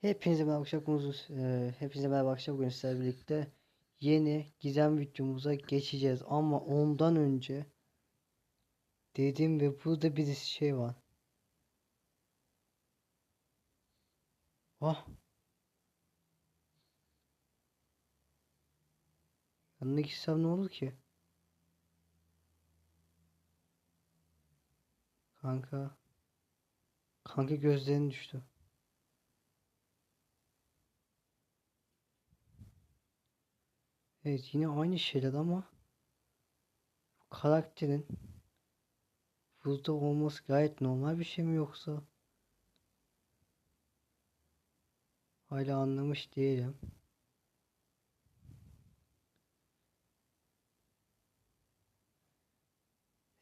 Hepinize merhaba arkadaşlar. Eee, hepinize merhaba arkadaşlar. Bugün sizlerle birlikte yeni gizem videomuza geçeceğiz. Ama ondan önce dediğim ve burada bir şey var. Ah. Yanına gitsem ne olur ki? Kanka. Kanka gözlerin düştü. Evet yine aynı şeyler ama karakterin burada olması gayet normal bir şey mi yoksa hala anlamış değilim.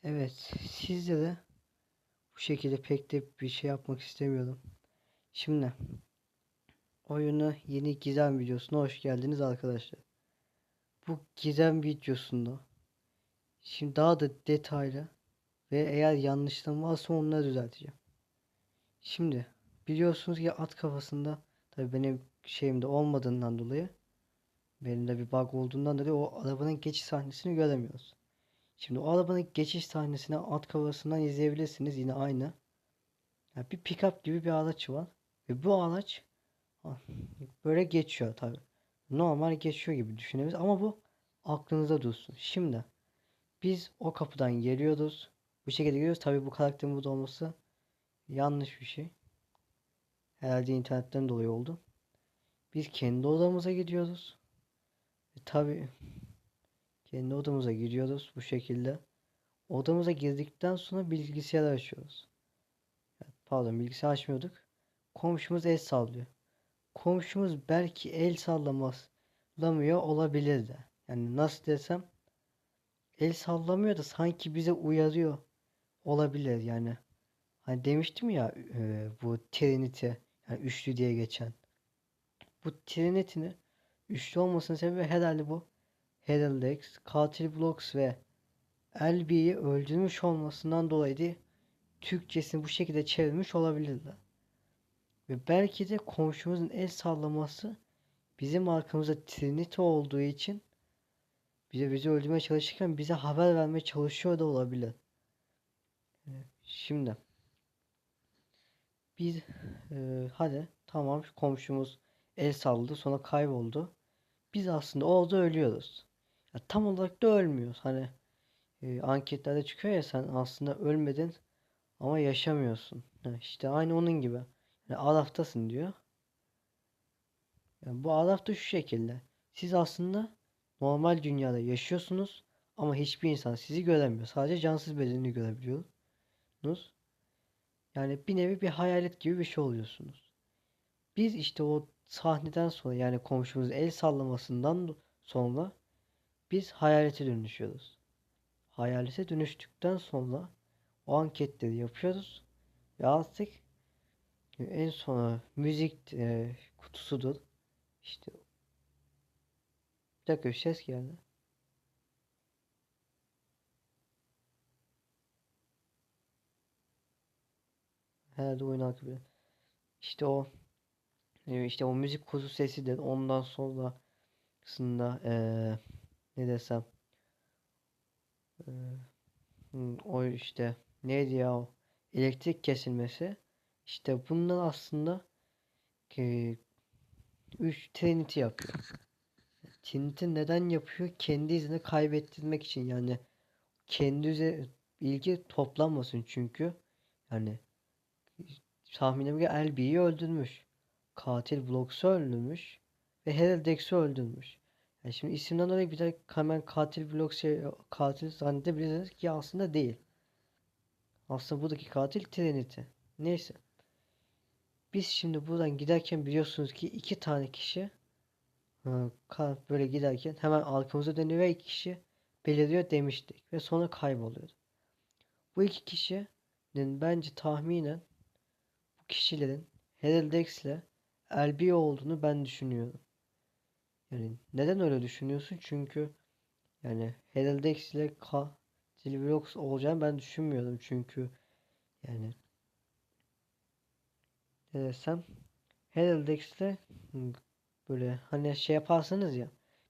Evet sizlere bu şekilde pek de bir şey yapmak istemiyorum. Şimdi oyuna yeni gizem videosuna hoş geldiniz arkadaşlar bu gizem videosunda şimdi daha da detaylı ve eğer yanlışlarım varsa onları düzelteceğim. Şimdi biliyorsunuz ki at kafasında tabii benim şeyimde olmadığından dolayı benim de bir bug olduğundan dolayı o arabanın geçiş sahnesini göremiyoruz. Şimdi o arabanın geçiş sahnesini at kafasından izleyebilirsiniz yine aynı. Yani bir pickup gibi bir araç var ve bu araç böyle geçiyor tabii normal geçiyor gibi düşünebiliriz ama bu aklınızda dursun. Şimdi biz o kapıdan geliyoruz. Bu şekilde geliyoruz. Tabii bu karakterin burada olması yanlış bir şey. Herhalde internetten dolayı oldu. Biz kendi odamıza gidiyoruz. E, tabii kendi odamıza giriyoruz bu şekilde. Odamıza girdikten sonra bilgisayarı açıyoruz. Pardon bilgisayar açmıyorduk. Komşumuz el sallıyor komşumuz belki el sallamıyor olabilir de. Yani nasıl desem el sallamıyor da sanki bize uyarıyor olabilir yani. Hani demiştim ya e, bu Trinity yani üçlü diye geçen. Bu Trinity'nin üçlü olmasının sebebi herhalde bu Heraldex, Katil Blocks ve LB'yi öldürmüş olmasından dolayı Türkçesini bu şekilde çevirmiş olabilirler. Ve belki de komşumuzun el sallaması bizim arkamızda Trinity olduğu için bize bizi öldürmeye çalışırken bize haber vermeye çalışıyor da olabilir. Şimdi biz e, hadi tamam komşumuz el salladı sonra kayboldu. Biz aslında orada ölüyoruz. Ya, tam olarak da ölmüyoruz. Hani e, anketlerde çıkıyor ya sen aslında ölmedin ama yaşamıyorsun. Ha, işte aynı onun gibi. Yani diyor. Yani bu Araf'ta şu şekilde. Siz aslında normal dünyada yaşıyorsunuz ama hiçbir insan sizi göremiyor. Sadece cansız bedenini görebiliyorsunuz. Yani bir nevi bir hayalet gibi bir şey oluyorsunuz. Biz işte o sahneden sonra yani komşumuzun el sallamasından sonra biz hayalete dönüşüyoruz. Hayalete dönüştükten sonra o anketleri yapıyoruz ve artık en sona müzik e, kutusudur. İşte bir dakika bir ses geldi. Herhalde oyun akıbı. İşte o e, işte o müzik kutusu sesidir. Ondan sonra kısımda e, ne desem e, o işte neydi ya o elektrik kesilmesi işte bunlar aslında e, 3 Trinity yapıyor. Trinity neden yapıyor? Kendi izini kaybettirmek için yani kendi ilgi toplanmasın çünkü yani tahminim ki Elbi'yi öldürmüş. Katil Blox'u öldürmüş ve Heraldex'i öldürmüş. Yani şimdi isimden dolayı bir de hemen katil Blox'u katil zannedebilirsiniz ki aslında değil. Aslında buradaki katil Trinity. Neyse. Biz şimdi buradan giderken biliyorsunuz ki iki tane kişi e, böyle giderken hemen arkamıza dönüyor ve iki kişi beliriyor demiştik ve sonra kayboluyor. Bu iki kişinin bence tahminen bu kişilerin Heraldex ile LB olduğunu ben düşünüyorum. Yani neden öyle düşünüyorsun? Çünkü yani Heraldex ile K Silverox olacağını ben düşünmüyorum. Çünkü yani ne desem Heraldex'te hmm, böyle hani şey yaparsanız ya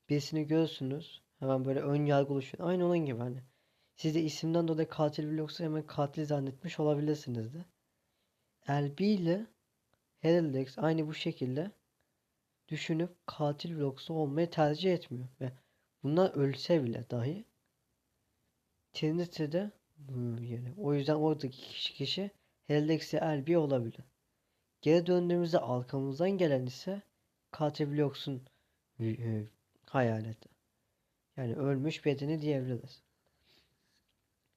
birisini görürsünüz hemen böyle ön yargı oluşuyor. Aynı onun gibi hani. Siz de isimden dolayı katil vlogsu hemen katil zannetmiş olabilirsiniz de. LB ile Heraldex aynı bu şekilde düşünüp katil vlogsu olmayı tercih etmiyor ve bunlar ölse bile dahi Trinity'de yani o yüzden oradaki kişi kişi Heraldex ile LB olabilir. Geri döndüğümüzde arkamızdan gelen ise katil vlogsun e, hayaleti. Yani ölmüş bedeni diyebiliriz.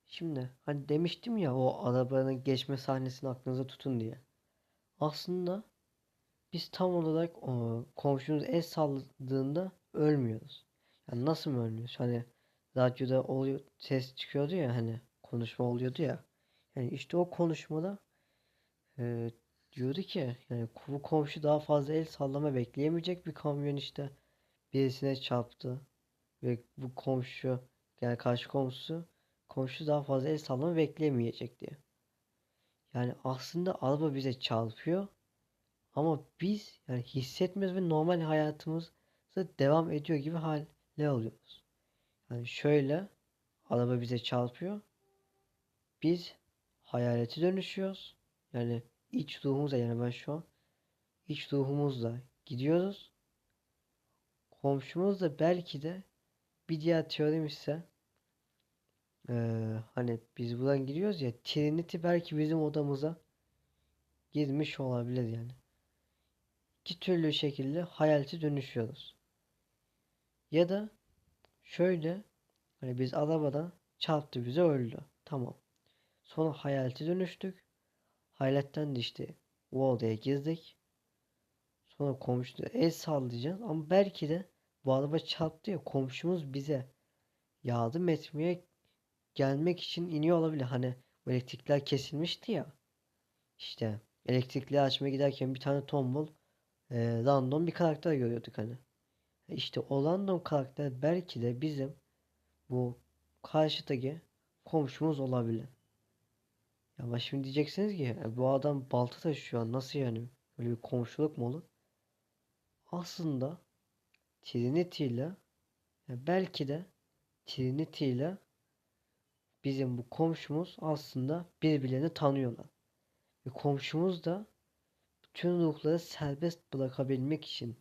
Şimdi hani demiştim ya o arabanın geçme sahnesini aklınıza tutun diye. Aslında biz tam olarak o, komşumuz el salladığında ölmüyoruz. Yani nasıl mı ölmüyoruz? Hani radyoda oluyor ses çıkıyordu ya hani konuşma oluyordu ya. Yani işte o konuşmada e, diyordu ki yani bu komşu daha fazla el sallama bekleyemeyecek bir kamyon işte birisine çarptı ve bu komşu yani karşı komşusu komşu daha fazla el sallama bekleyemeyecek diye. Yani aslında araba bize çarpıyor ama biz yani hissetmiyoruz ve normal hayatımızda devam ediyor gibi hale alıyoruz. Yani şöyle araba bize çarpıyor. Biz hayalete dönüşüyoruz. Yani iç ruhumuzla yani ben şu an iç ruhumuzla gidiyoruz. Komşumuz da belki de bir diğer teorim ise ee, hani biz buradan giriyoruz ya Trinity belki bizim odamıza girmiş olabilir yani. İki türlü şekilde hayalete dönüşüyoruz. Ya da şöyle hani biz arabadan çarptı bize öldü. Tamam. Sonra hayalete dönüştük. Hayaletten de işte o odaya girdik. Sonra komşu el sallayacağız ama belki de bu araba çarptı ya komşumuz bize yardım etmeye gelmek için iniyor olabilir. Hani elektrikler kesilmişti ya. İşte elektrikli açmaya giderken bir tane tombul e, random bir karakter görüyorduk hani. İşte o random karakter belki de bizim bu karşıdaki komşumuz olabilir. Ama şimdi diyeceksiniz ki e, bu adam balta taşıyor nasıl yani? Böyle bir komşuluk mu olur? Aslında Trinity ile belki de Trinity ile bizim bu komşumuz aslında birbirlerini tanıyorlar. Ve komşumuz da bütün ruhları serbest bırakabilmek için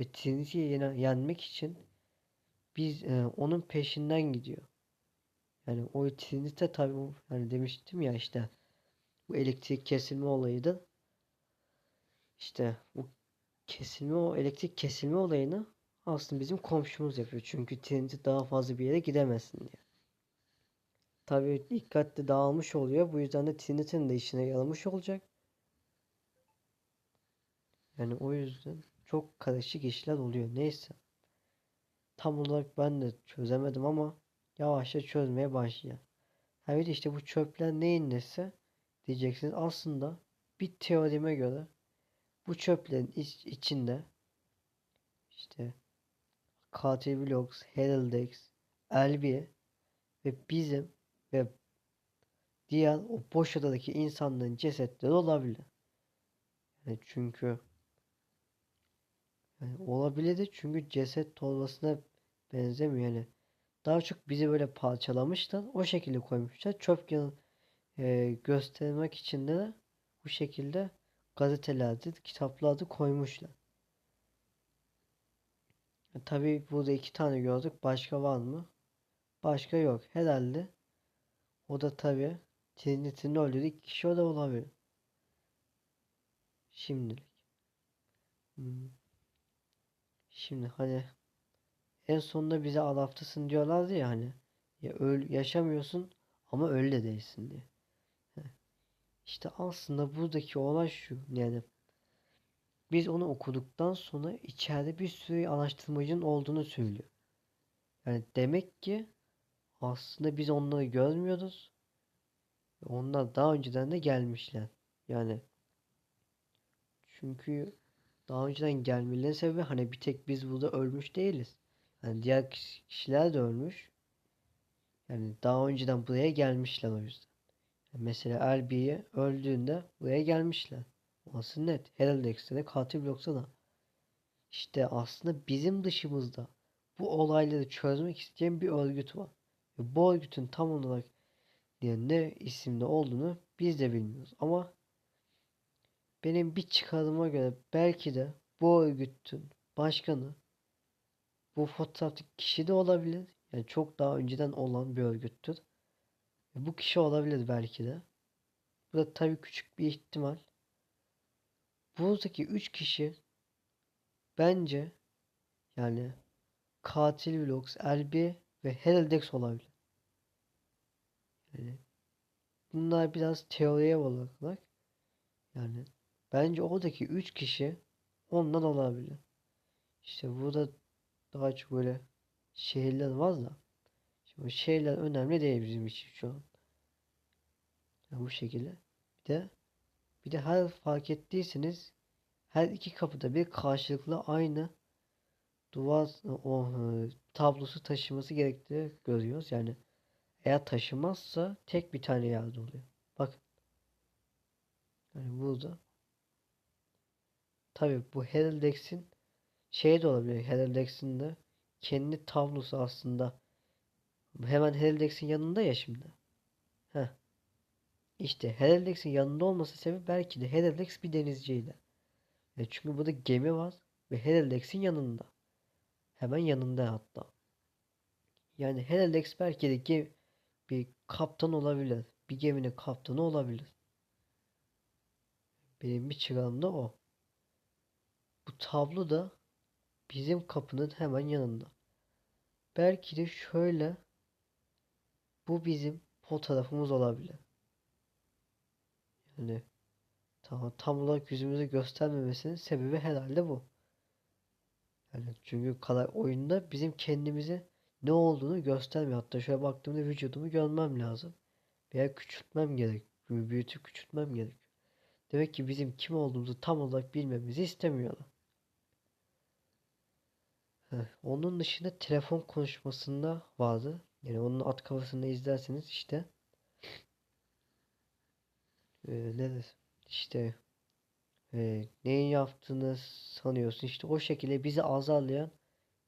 ve Trinity'yi yenmek için biz e, onun peşinden gidiyor. Yani o Trinity tabi yani demiştim ya işte bu elektrik kesilme olayıydı. İşte bu kesilme o elektrik kesilme olayını aslında bizim komşumuz yapıyor. Çünkü Trinity daha fazla bir yere gidemezsin diye. Tabii dikkatli dağılmış oluyor. Bu yüzden de Trinity'nin de işine yaramış olacak. Yani o yüzden çok karışık işler oluyor. Neyse. Tam olarak ben de çözemedim ama yavaşça çözmeye başlıyor. Evet işte bu çöpler neyin nesi diyeceksiniz. Aslında bir teorime göre bu çöplerin iç, içinde işte Katil Vlogs, Heraldex, Elbi ve bizim ve diğer o boş odadaki insanların cesetleri olabilir. Yani çünkü yani olabilirdi çünkü ceset torbasına benzemiyor yani. Daha çok bizi böyle parçalamışlar. O şekilde koymuşlar. Çöp yanı e, göstermek için de bu şekilde gazetelerde, kitaplarda koymuşlar. E, tabii burada iki tane gördük. Başka var mı? Başka yok. Herhalde o da tabi Trinity'nin öldürdüğü iki kişi o da olabilir. Şimdilik. Hmm. Şimdi hani en sonunda bize adaptasın diyorlardı ya hani. Ya öl yaşamıyorsun ama öyle de değilsin diye. İşte aslında buradaki olay şu. Yani biz onu okuduktan sonra içeride bir sürü araştırmacının olduğunu söylüyor. Yani demek ki aslında biz onları görmüyoruz. Onlar daha önceden de gelmişler. Yani çünkü daha önceden gelmelerinin sebebi hani bir tek biz burada ölmüş değiliz. Yani diğer kişiler de ölmüş. Yani daha önceden buraya gelmişler o yüzden. Yani mesela Elbi'yi öldüğünde buraya gelmişler. Orası net. Herhalde eksene katil yoksa da. İşte aslında bizim dışımızda bu olayları çözmek isteyen bir örgüt var. Ve bu örgütün tam olarak yani ne isimde olduğunu biz de bilmiyoruz. Ama benim bir çıkarıma göre belki de bu örgütün başkanı bu fotoğraftaki kişi de olabilir. Yani çok daha önceden olan bir örgüttür. Ve bu kişi olabilir belki de. Bu da tabii küçük bir ihtimal. Buradaki üç kişi bence yani Katil Vlogs, Elbi ve Heraldex olabilir. Yani bunlar biraz teoriye olarak yani bence oradaki üç kişi ondan olabilir. İşte burada daha çok böyle şehirler var da şimdi şehirler önemli değil bizim için şu an. Yani bu şekilde. Bir de bir de her fark ettiyseniz her iki kapıda bir karşılıklı aynı duvar o tablosu taşıması gerektiğini görüyoruz. Yani eğer taşımazsa tek bir tane yerde oluyor. Bak. Yani burada tabi bu Heraldex'in şey de olabilir. Heraldex'in de kendi tablosu aslında hemen Heraldex'in yanında ya şimdi. Heh. İşte Heraldex'in yanında olması sebebi belki de Heraldex bir denizciydi. E çünkü burada gemi var ve Heraldex'in yanında. Hemen yanında hatta. Yani Heraldex belki de gemi, bir kaptan olabilir. Bir geminin kaptanı olabilir. Benim bir çıkarım da o. Bu tablo da bizim kapının hemen yanında. Belki de şöyle bu bizim fotoğrafımız olabilir. Yani tam, tam olarak yüzümüzü göstermemesinin sebebi herhalde bu. Yani çünkü kadar oyunda bizim kendimizi ne olduğunu göstermiyor. Hatta şöyle baktığımda vücudumu görmem lazım. Veya küçültmem gerek. Büyütüp küçültmem gerek. Demek ki bizim kim olduğumuzu tam olarak bilmemizi istemiyorlar. Onun dışında telefon konuşmasında vardı. Yani onun at kafasında izlerseniz işte e, nedir? İşte e, neyin yaptığını sanıyorsun. İşte o şekilde bizi azarlayan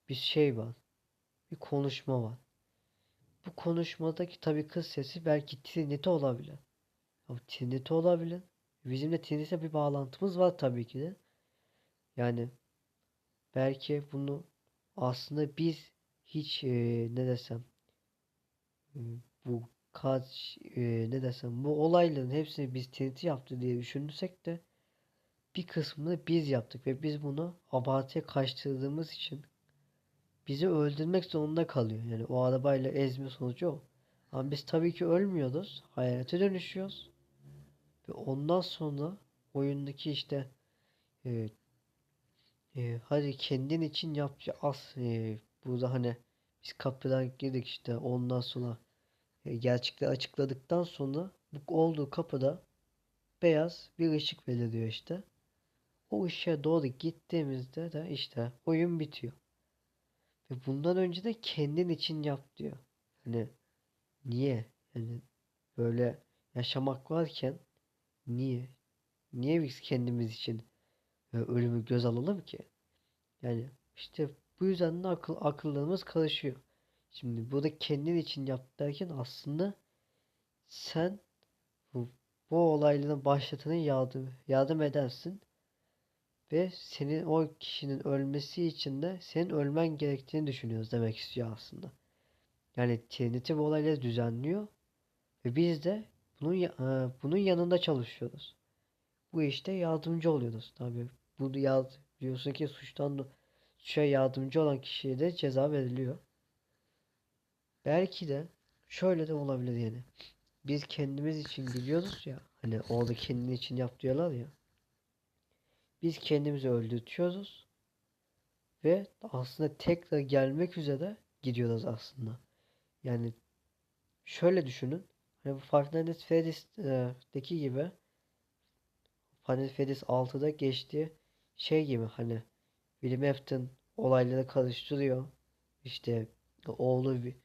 bir şey var. Bir konuşma var. Bu konuşmadaki tabii kız sesi belki Trinity olabilir. Ama Trinity olabilir. Bizimle Trinity'le bir bağlantımız var tabii ki de. Yani belki bunu aslında biz hiç e, ne desem bu kaç e, ne desem bu olayların hepsini biz Trinity yaptı diye düşünürsek de bir kısmını biz yaptık ve biz bunu abartıya kaçtırdığımız için bizi öldürmek zorunda kalıyor. Yani o arabayla ezme sonucu o. Ama biz tabii ki ölmüyoruz. Hayalete dönüşüyoruz. Ve ondan sonra oyundaki işte e, e, hadi kendin için yap as e, burada hani biz kapıdan girdik işte ondan sonra e, gerçekleri açıkladıktan sonra bu olduğu kapıda beyaz bir ışık beliriyor işte. O ışığa doğru gittiğimizde de işte oyun bitiyor. Ve bundan önce de kendin için yap diyor. Hani niye? Yani böyle yaşamak varken niye? Niye biz kendimiz için ölümü göz alalım ki? Yani işte bu yüzden de akıl, akıllarımız karışıyor. Şimdi burada kendin için yap derken aslında sen bu, bu olayların başlatanı yardım, yardım edersin. Ve senin o kişinin ölmesi için de senin ölmen gerektiğini düşünüyoruz demek istiyor aslında. Yani TNT bu olayları düzenliyor. Ve biz de bunun, e, bunun yanında çalışıyoruz. Bu işte yardımcı oluyoruz. Tabii bu yard, diyorsun ki suçtan suça yardımcı olan kişiye de ceza veriliyor. Belki de şöyle de olabilir yani. Biz kendimiz için biliyoruz ya. Hani orada kendin için yap diyorlar ya. Biz kendimizi öldürtüyoruz. Ve aslında tekrar gelmek üzere gidiyoruz aslında. Yani şöyle düşünün. Hani bu Five Nights Freddy's'deki gibi Final Freddy's 6'da geçtiği şey gibi hani William Afton olayları karıştırıyor. İşte oğlu bir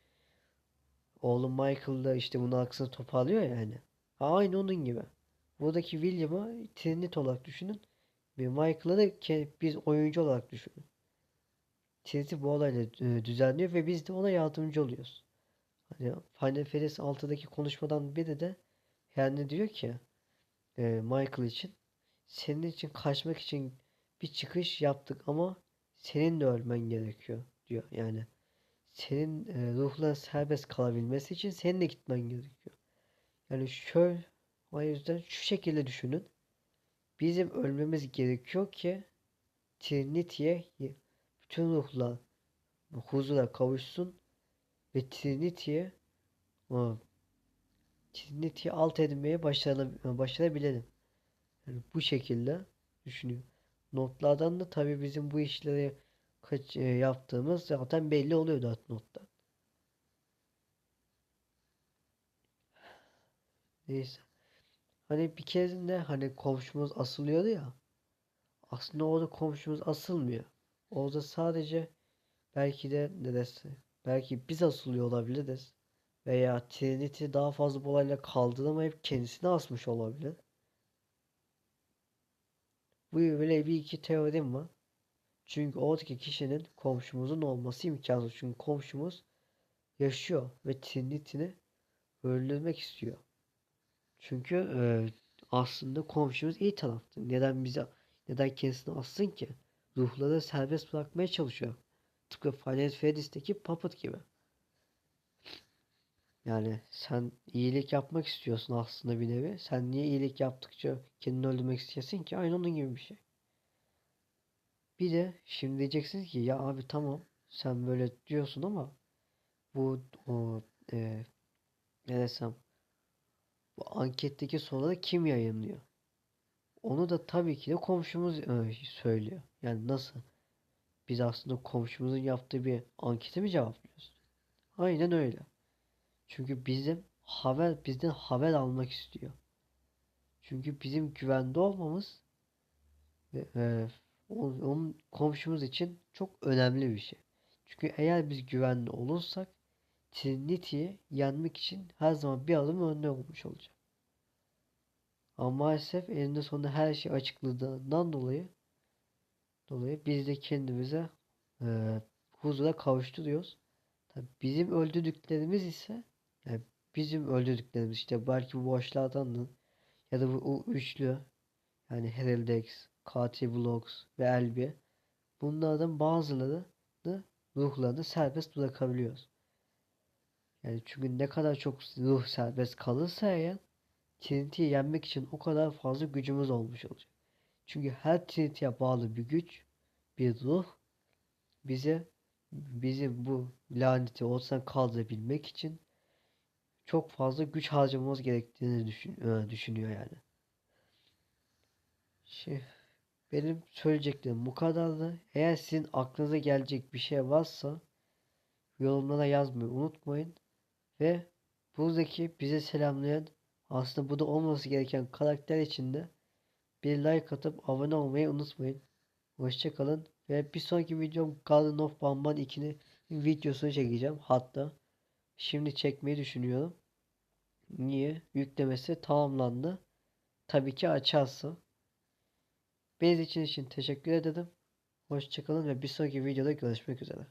oğlu Michael da işte bunun aksine toparlıyor yani. Aynı onun gibi. Buradaki William'ı Trinity olarak düşünün. Ve Michael'ı da biz oyuncu olarak düşünün. Trinity bu olayla e, düzenliyor ve biz de ona yardımcı oluyoruz. Hani Final Fantasy 6'daki konuşmadan biri de yani diyor ki e, Michael için senin için kaçmak için bir çıkış yaptık ama senin de ölmen gerekiyor diyor. Yani senin e, ruhla serbest kalabilmesi için senin de gitmen gerekiyor. Yani şöyle o yüzden şu şekilde düşünün. Bizim ölmemiz gerekiyor ki Trinity'ye bütün ruhlar huzura kavuşsun ve Trinity'ye Trinity'yi alt başarab- başarabilelim. Yani bu şekilde düşünüyor. Notlardan da tabii bizim bu işleri kaç, e, yaptığımız zaten belli oluyor dört nottan. Neyse. Hani bir keresinde hani komşumuz asılıyordu ya. Aslında orada komşumuz asılmıyor. Orada sadece belki de neresi? Belki biz asılıyor olabiliriz. Veya Trinity daha fazla bu olayla kaldıramayıp kendisini asmış olabilir. Bu böyle bir iki teorim var. Çünkü oradaki kişinin komşumuzun olması imkansız. Çünkü komşumuz yaşıyor ve Trinity'ni öldürmek istiyor. Çünkü e, aslında komşumuz iyi taraftı. Neden bize neden kendisini assın ki? Ruhları serbest bırakmaya çalışıyor. Tıpkı Final Fantasy'deki Puppet gibi. Yani sen iyilik yapmak istiyorsun aslında bir nevi. Sen niye iyilik yaptıkça kendini öldürmek istiyorsun ki? Aynı onun gibi bir şey. Bir de şimdi diyeceksiniz ki ya abi tamam sen böyle diyorsun ama bu o e, ne desem bu anketteki soruları kim yayınlıyor? Onu da tabii ki de komşumuz e, söylüyor. Yani nasıl? Biz aslında komşumuzun yaptığı bir ankete mi cevaplıyoruz? Aynen öyle. Çünkü bizim haber bizden haber almak istiyor. Çünkü bizim güvende olmamız e, onun, komşumuz için çok önemli bir şey. Çünkü eğer biz güvende olursak Trinity'yi yenmek için her zaman bir adım önde olmuş olacak. Ama maalesef eninde sonunda her şey açıkladığından dolayı dolayı biz de kendimize e, huzura kavuşturuyoruz. Tabii bizim öldürdüklerimiz ise yani bizim öldürdüklerimiz işte belki bu boşlardan ya da bu o üçlü yani Heraldex, Katil Vlogs ve Elbi bunlardan bazıları da ruhlarını serbest bırakabiliyoruz. Yani çünkü ne kadar çok ruh serbest kalırsa eğer Trinity'yi yenmek için o kadar fazla gücümüz olmuş olacak. Çünkü her Trinity'ye bağlı bir güç, bir ruh bize bizim bu laneti ortadan kaldırabilmek için çok fazla güç harcamamız gerektiğini düşün, e, düşünüyor yani. Şey, benim söyleyeceklerim bu kadardı. Eğer sizin aklınıza gelecek bir şey varsa yorumlara yazmayı unutmayın. Ve buradaki bize selamlayan aslında bu da olması gereken karakter içinde bir like atıp abone olmayı unutmayın. Hoşçakalın ve bir sonraki videom Garden of Bamban 2'nin videosunu çekeceğim. Hatta şimdi çekmeyi düşünüyorum. Niye? Yüklemesi tamamlandı. Tabii ki açarsa. Beni için için teşekkür ederim. Hoşçakalın ve bir sonraki videoda görüşmek üzere.